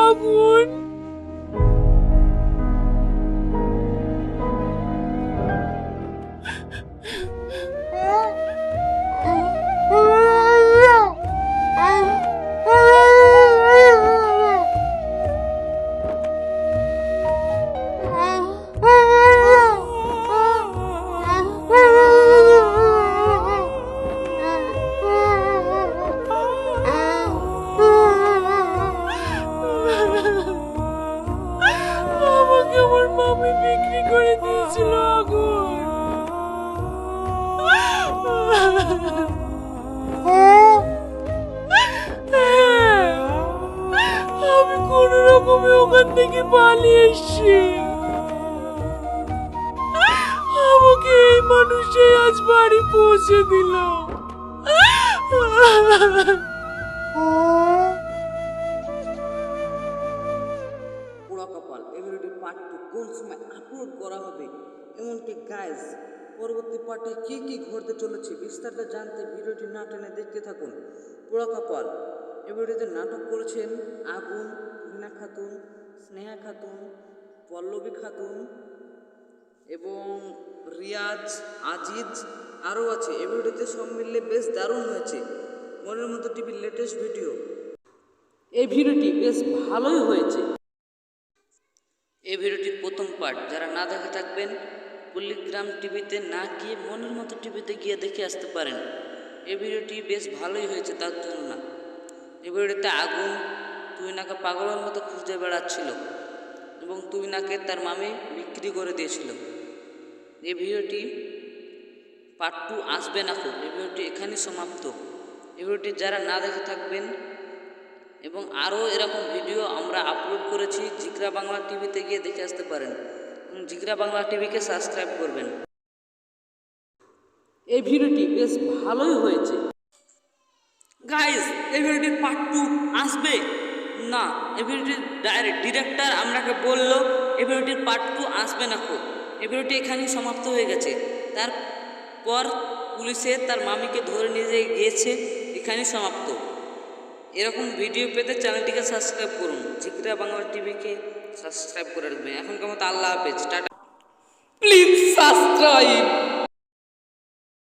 আগুন রকমে ওখান থেকে পালিয়ে এসছি? আমাকে এই মানুষই আজ বাড়ি পৌঁছে দিল। পোড়া কপাল এই ভিডিওটি পার্ট কোন সময় আপলোড করা হবে? এমনকি গাইজ পরবর্তী পার্টে কি কি ঘটতে চলেছে বিস্তারিত জানতে ভিডিওটি না টেনে দেখতে থাকুন। পোড়া কপাল এই ভিডিওতে নাটক করেছেন আগুন রিনা খাতুন, স্নেহা খাতুন, পল্লবী খাতুন এবং রিয়াজ, আজিজ আরও আছে। এই ভিডিওতে সব মিললে বেশ দারুণ হয়েছে। মনের মতো টিভির লেটেস্ট ভিডিও এই ভিডিওটি বেশ ভালোই হয়েছে। এই ভিডিওটির প্রথম পার্ট যারা না দেখে থাকবেন পল্লিগ্রাম টিভিতে না গিয়ে মনের মতো টিভিতে গিয়ে দেখে আসতে পারেন। এই ভিডিওটি বেশ ভালোই হয়েছে তার জন্য না এই আগুন তুই নাকে পাগলের মতো খুঁজে বেড়াচ্ছিল এবং তুই নাকে তার মামি বিক্রি করে দিয়েছিল। এই ভিডিওটি পার্ট টু আসবে না খুব। এই ভিডিওটি এখানেই সমাপ্ত। এই ভিডিওটি যারা না দেখে থাকবেন এবং আরও এরকম ভিডিও আমরা আপলোড করেছি জিগরা বাংলা টিভিতে গিয়ে দেখে আসতে পারেন এবং জিগরা বাংলা টিভিকে সাবস্ক্রাইব করবেন। এই ভিডিওটি বেশ ভালোই হয়েছে। গাইস এই ভিডিওটির পার্ট টু আসবে? না এই ভিডিওটির ডাইরেক্ট ডিরেক্টর আপনাকে বলল এই ভিডিওটির পার্ট টু আসবে না খুব। এই ভিডিওটি এখানেই সমাপ্ত হয়ে গেছে। তারপর পুলিশে তার মামিকে ধরে নিয়ে গিয়েছে এখানেই সমাপ্ত। এরকম ভিডিও পেতে চ্যানেলটিকে সাবস্ক্রাইব করুন। জিগরা বাংলা টিভিকে সাবস্ক্রাইব করে রাখবেন। এখনকার মতো আল্লাহ হাফেজ, টাটা। Please subscribe